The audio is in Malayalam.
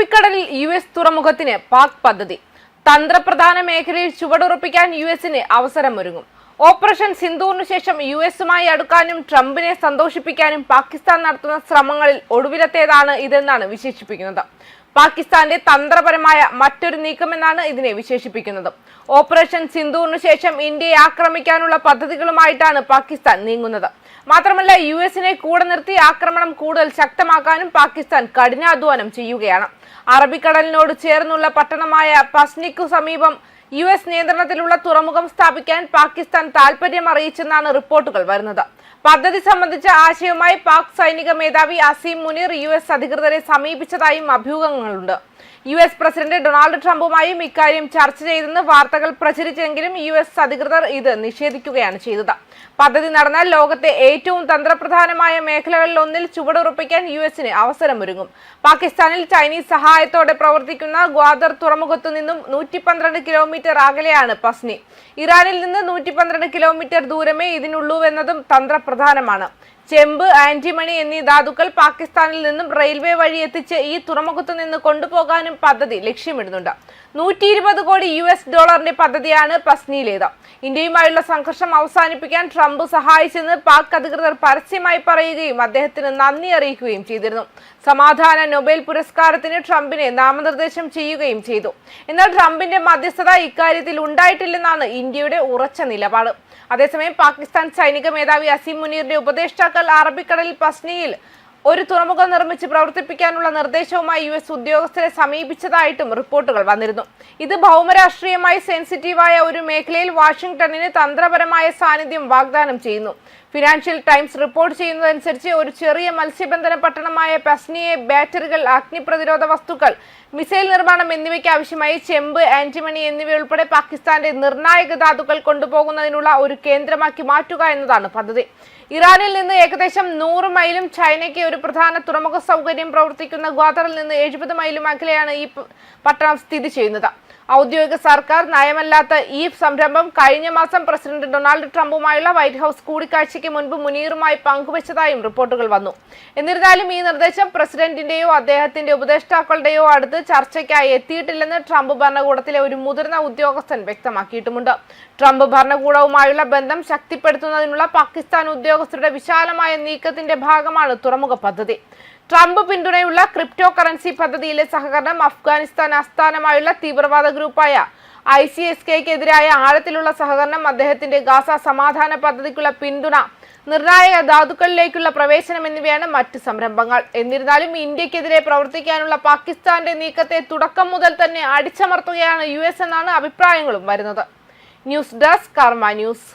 അറബിക്കടലിൽ യു എസ് തുറമുഖത്തിന് പാക് പദ്ധതി. തന്ത്രപ്രധാന മേഖലയിൽ ചുവടുറപ്പിക്കാൻ യു എസിന് അവസരമൊരുങ്ങും. ഓപ്പറേഷൻ സിന്ധൂറിനു ശേഷം യു എസുമായി അടുക്കാനും ട്രംപിനെ സന്തോഷിപ്പിക്കാനും പാകിസ്ഥാൻ നടത്തുന്ന ശ്രമങ്ങളിൽ ഒടുവിലത്തേതാണ് ഇതെന്നാണ് വിശേഷിപ്പിക്കുന്നത്. പാകിസ്ഥാന്റെ തന്ത്രപരമായ മറ്റൊരു നീക്കമെന്നാണ് ഇതിനെ വിശേഷിപ്പിക്കുന്നത്. ഓപ്പറേഷൻ സിന്ധുവിന് ശേഷം ഇന്ത്യയെ ആക്രമിക്കാനുള്ള പദ്ധതികളുമായിട്ടാണ് പാകിസ്ഥാൻ നീങ്ങുന്നത്. മാത്രമല്ല യു എസിനെ കൂടെ നിർത്തി ആക്രമണം കൂടുതൽ ശക്തമാക്കാനും പാകിസ്ഥാൻ കഠിനാധ്വാനം ചെയ്യുകയാണ്. അറബിക്കടലിനോട് ചേർന്നുള്ള പട്ടണമായ പസ്നിക്കു സമീപം യു എസ് നിയന്ത്രണത്തിലുള്ള തുറമുഖം സ്ഥാപിക്കാൻ പാകിസ്ഥാൻ താൽപര്യം അറിയിച്ചെന്നാണ് റിപ്പോർട്ടുകൾ വരുന്നത്. പദ്ധതി സംബന്ധിച്ച ആശയവുമായി പാക് സൈനിക മേധാവി അസീം മുനീർ യു എസ് അധികൃതരെ സമീപിച്ചതായും അഭ്യൂഹങ്ങളുണ്ട്. യു എസ് പ്രസിഡന്റ് ഡൊണാൾഡ് ട്രംപുമായും ഇക്കാര്യം ചർച്ച ചെയ്തെന്ന് വാർത്തകൾ പ്രചരിച്ചെങ്കിലും യു എസ് അധികൃതർ ഇത് നിഷേധിക്കുകയാണ് ചെയ്തത്. പദ്ധതി നടന്നാൽ ലോകത്തെ ഏറ്റവും തന്ത്രപ്രധാനമായ മേഖലകളിൽ ഒന്നിൽ ചുവടുറപ്പിക്കാൻ യു എസിന് അവസരമൊരുങ്ങും. പാകിസ്ഥാനിൽ ചൈനീസ് സഹായത്തോടെ പ്രവർത്തിക്കുന്ന ഗ്വാദർ തുറമുഖത്തു നിന്നും നൂറ്റി പന്ത്രണ്ട് കിലോമീറ്റർ അകലെയാണ് പസ്നി. ഇറാനിൽ നിന്ന് നൂറ്റി കിലോമീറ്റർ ദൂരമേ ഇതിനുള്ളൂവെന്നതും തന്ത്രപ്രധാനമാണ്. ചെമ്പ് ആന്റിമണി എന്നീ ധാതുക്കൾ പാകിസ്ഥാനിൽ നിന്നും റെയിൽവേ വഴി എത്തിച്ച് ഈ തുറമുഖത്തു നിന്ന് കൊണ്ടുപോകാനും പദ്ധതി ലക്ഷ്യമിടുന്നുണ്ട്. നൂറ്റി ഇരുപത് കോടി യു എസ് ഡോളറിന്റെ പദ്ധതിയാണ് പസ്നിയിലേത്. ഇന്ത്യയുമായുള്ള സംഘർഷം അവസാനിപ്പിക്കാൻ ട്രംപ് സഹായിച്ചെന്ന് പാക് അധികൃതർ പരസ്യമായി പറയുകയും അദ്ദേഹത്തിന് നന്ദി അറിയിക്കുകയും ചെയ്തിരുന്നു. സമാധാന നൊബേൽ പുരസ്കാരത്തിന് ട്രംപിനെ നാമനിർദ്ദേശം ചെയ്യുകയും ചെയ്തു. എന്നാൽ ട്രംപിന്റെ മധ്യസ്ഥത ഇക്കാര്യത്തിൽ ഉണ്ടായിട്ടില്ലെന്നാണ് ഇന്ത്യയുടെ ഉറച്ച നിലപാട്. അതേസമയം പാകിസ്ഥാൻ സൈനിക മേധാവി അസീം മുനീറിന്റെ ഉപദേഷ്ടാക്കൾ അറബിക്കടലിൽ പസ്നിയിൽ ഒരു തുറമുഖം നിർമ്മിച്ച് പ്രവർത്തിപ്പിക്കാനുള്ള നിർദ്ദേശവുമായി യു എസ് ഉദ്യോഗസ്ഥരെ സമീപിച്ചതായിട്ടും റിപ്പോർട്ടുകൾ വന്നിരുന്നു. ഇത് ഭൗമരാഷ്ട്രീയമായി സെൻസിറ്റീവായ ഒരു മേഖലയിൽ വാഷിംഗ്ടണിന് തന്ത്രപരമായ സാന്നിധ്യം വാഗ്ദാനം ചെയ്യുന്നു. ഫിനാൻഷ്യൽ ടൈംസ് റിപ്പോർട്ട് ചെയ്യുന്നതനുസരിച്ച് ഒരു ചെറിയ മത്സ്യബന്ധന പട്ടണമായ പസ്നിയെ ബാറ്ററികൾ അഗ്നിപ്രതിരോധ വസ്തുക്കൾ മിസൈൽ നിർമ്മാണം എന്നിവയ്ക്ക് ആവശ്യമായി ചെമ്പ് ആന്റിമണി എന്നിവയുൾപ്പെടെ പാകിസ്ഥാന്റെ നിർണായക ധാതുക്കൾ കൊണ്ടുപോകുന്നതിനുള്ള ഒരു കേന്ദ്രമാക്കി മാറ്റുക എന്നതാണ് പദ്ധതി. ഇറാനിൽ നിന്ന് ഏകദേശം നൂറ് മൈലും ചൈനയ്ക്ക് ഒരു പ്രധാന തുറമുഖ സൗകര്യം പ്രവർത്തിക്കുന്ന ഗ്വാദറിൽ നിന്ന് എഴുപത് മൈലും അകലെയാണ് ഈ പട്ടണം സ്ഥിതി ചെയ്യുന്നത്. ഔദ്യോഗിക സർക്കാർ നയമല്ലാത്ത ഈ സംരംഭം കഴിഞ്ഞ മാസം പ്രസിഡന്റ് ഡൊണാൾഡ് ട്രംപുമായുള്ള വൈറ്റ് ഹൌസ് കൂടിക്കാഴ്ചയ്ക്ക് മുൻപ് മുനീറുമായി പങ്കുവച്ചതായും റിപ്പോർട്ടുകൾ വന്നു. എന്നിരുന്നാലും ഈ നിർദ്ദേശം പ്രസിഡന്റിന്റെയോ അദ്ദേഹത്തിന്റെ ഉപദേഷ്ടാക്കളുടെയോ അടുത്ത് ചർച്ചയ്ക്കായി എത്തിയിട്ടില്ലെന്ന് ട്രംപ് ഭരണകൂടത്തിലെ ഒരു മുതിർന്ന ഉദ്യോഗസ്ഥൻ വ്യക്തമാക്കിയിട്ടുമുണ്ട്. ട്രംപ് ഭരണകൂടവുമായുള്ള ബന്ധം ശക്തിപ്പെടുത്തുന്നതിനുള്ള പാകിസ്ഥാൻ ഉദ്യോഗസ്ഥരുടെ വിശാലമായ നീക്കത്തിന്റെ ഭാഗമാണ് തുറമുഖ പദ്ധതി. ട്രംപ് പിന്തുണയുള്ള ക്രിപ്റ്റോ കറൻസി പദ്ധതിയിലെ സഹകരണം അഫ്ഗാനിസ്ഥാൻ ആസ്ഥാനമായുള്ള തീവ്രവാദ ഗ്രൂപ്പായ ഐ സി എസ് കെക്കെതിരായ ആഴത്തിലുള്ള സഹകരണം അദ്ദേഹത്തിന്റെ ഗാസ സമാധാന പദ്ധതിക്കുള്ള പിന്തുണ നിർണായക ധാതുക്കളിലേക്കുള്ള പ്രവേശനം എന്നിവയാണ് മറ്റ് സംരംഭങ്ങൾ. എന്നിരുന്നാലും ഇന്ത്യക്കെതിരെ പ്രവർത്തിക്കാനുള്ള പാകിസ്ഥാന്റെ നീക്കത്തെ തുടക്കം മുതൽ തന്നെ അടിച്ചമർത്തുകയാണ് യു എന്നാണ് അഭിപ്രായങ്ങളും വരുന്നത്. News desk Karma news.